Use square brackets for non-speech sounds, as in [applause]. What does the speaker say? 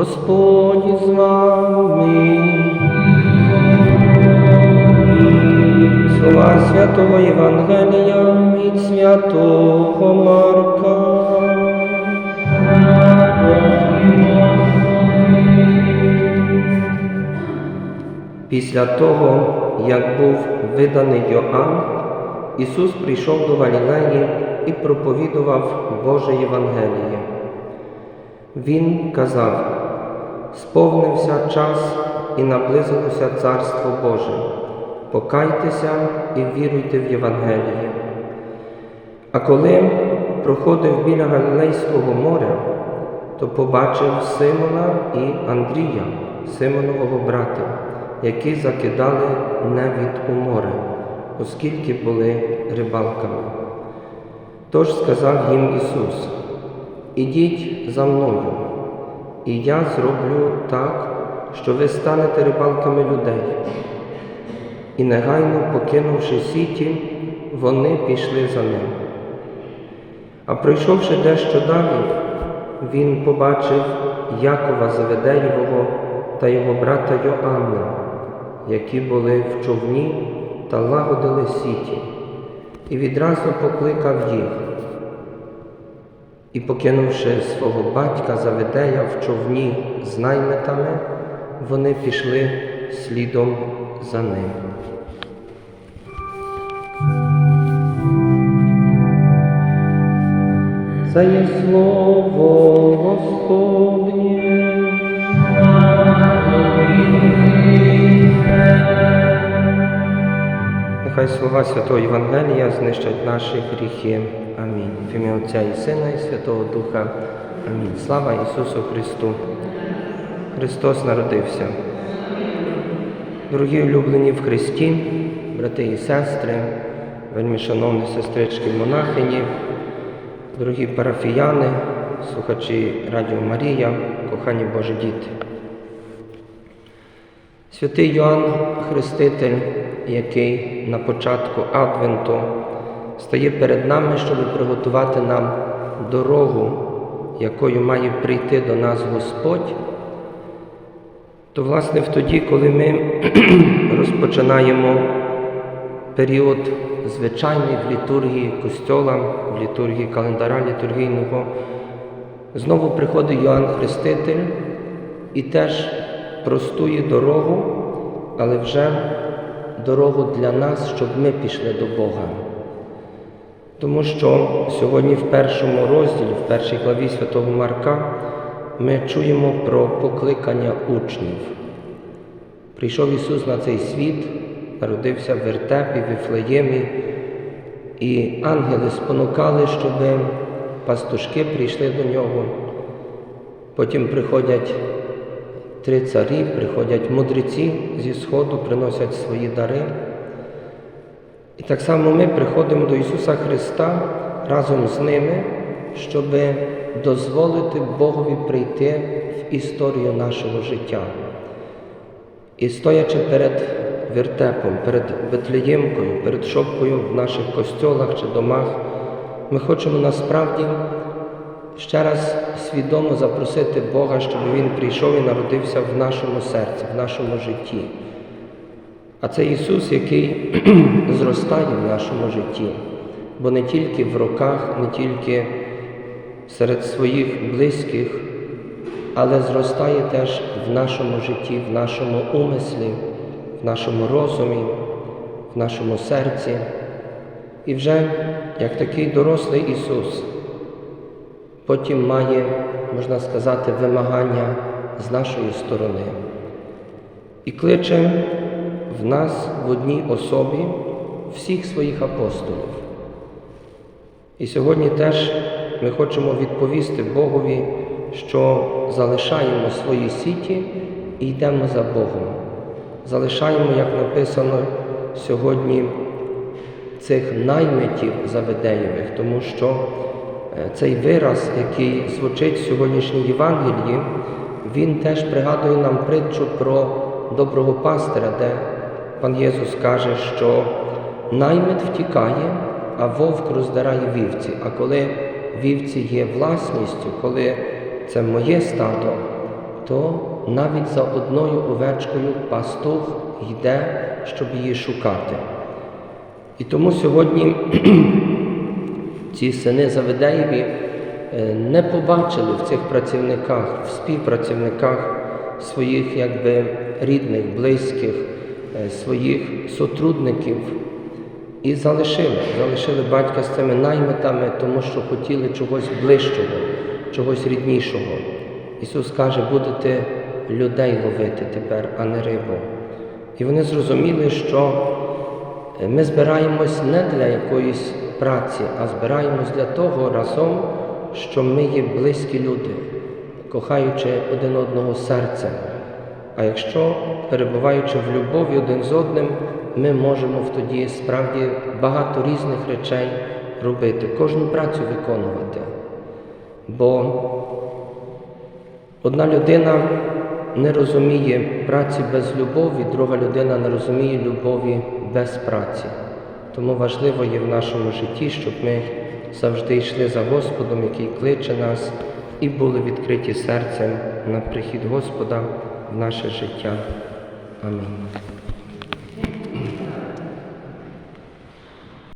Господь з вами. Слова Святого Євангелія від Святого Марка. Після того, як був виданий Йоанн, Ісус прийшов до Галілеї і проповідував Боже Євангеліє. Він казав, сповнився час і наблизилося Царство Боже. Покайтеся і віруйте в Євангеліє. А коли проходив біля Галилейського моря, то побачив Симона і Андрія, Симонового брата, які закидали невід у море, оскільки були рибалками. Тож сказав їм Ісус, ідіть за мною, і я зроблю так, що ви станете рибалками людей. І негайно, покинувши сіті, вони пішли за ним. А пройшовши дещо далі, він побачив Якова Заведеєвого та його брата Йоанна, які були в човні та лагодили сіті, і відразу покликав їх. І, покинувши свого батька Заведея в човні з наймитами, вони пішли слідом за ним. Це є слово Господнє. Слова Святого Євангелія знищать наші гріхи. Амінь. В ім'я Отця і Сина, і Святого Духа. Амінь. Слава Ісусу Христу. Христос народився. Дорогі улюблені в Христі, брати і сестри, вельми шановні сестрички монахині, дорогі парафіяни, слухачі Радіо Марія, кохані Божі діти. Святий Йоанн Хреститель, який на початку Адвенту стає перед нами, щоб приготувати нам дорогу, якою має прийти до нас Господь, то, власне, в тоді, коли ми [clears throat] розпочинаємо період звичайний в літургії костьола, в літургії календара літургійного, знову приходить Йоанн Хреститель і теж простує дорогу, але вже дорогу для нас, щоб ми пішли до Бога. Тому що сьогодні в першому розділі, в першій главі Святого Марка, ми чуємо про покликання учнів. Прийшов Ісус на цей світ, народився в вертепі, в Вифлеємі, і ангели спонукали, щоб пастушки прийшли до нього. Потім приходять три царі, приходять мудреці зі Сходу, приносять свої дари. І так само ми приходимо до Ісуса Христа разом з ними, щоб дозволити Богові прийти в історію нашого життя. І стоячи перед вертепом, перед Бетлеємкою, перед шопкою в наших костьолах чи домах, ми хочемо насправді ще раз свідомо запросити Бога, щоб Він прийшов і народився в нашому серці, в нашому житті. А це Ісус, який [clears throat] зростає в нашому житті, бо не тільки в роках, не тільки серед своїх близьких, але зростає теж в нашому житті, в нашому умислі, в нашому розумі, в нашому серці. І вже як такий дорослий Ісус, потім має, можна сказати, вимагання з нашої сторони і кличе в нас в одній особі всіх своїх апостолів. І сьогодні теж ми хочемо відповісти Богові, що залишаємо свої сіті і йдемо за Богом. Залишаємо, як написано сьогодні, цих наймитів Заведеєвих, тому що цей вираз, який звучить в сьогоднішній Євангелії, він теж пригадує нам притчу про доброго пастиря, де пан Єсус каже, що наймит втікає, а вовк роздирає вівці. А коли вівці є власністю, коли це моє стадо, то навіть за одною овечкою пастух йде, щоб її шукати. І тому сьогодні ці сини Заведеєві е, не побачили в цих працівниках, в співпрацівниках своїх якби рідних, близьких, е, своїх сотрудників і залишили, залишили батька з цими наймитами, тому що хотіли чогось ближчого, чогось ріднішого. Ісус каже, будете людей ловити тепер, а не рибу. І вони зрозуміли, що Е, ми збираємось не для якоїсь праці, а збираємось для того разом, що ми є близькі люди, кохаючи один одного серцем. А якщо, перебуваючи в любові один з одним, ми можемо в тоді справді багато різних речей робити, кожну працю виконувати. Бо одна людина не розуміє праці без любові, друга людина не розуміє любові без праці. Тому важливо є в нашому житті, щоб ми завжди йшли за Господом, який кличе нас, і були відкриті серцем на прихід Господа в наше життя. Амінь.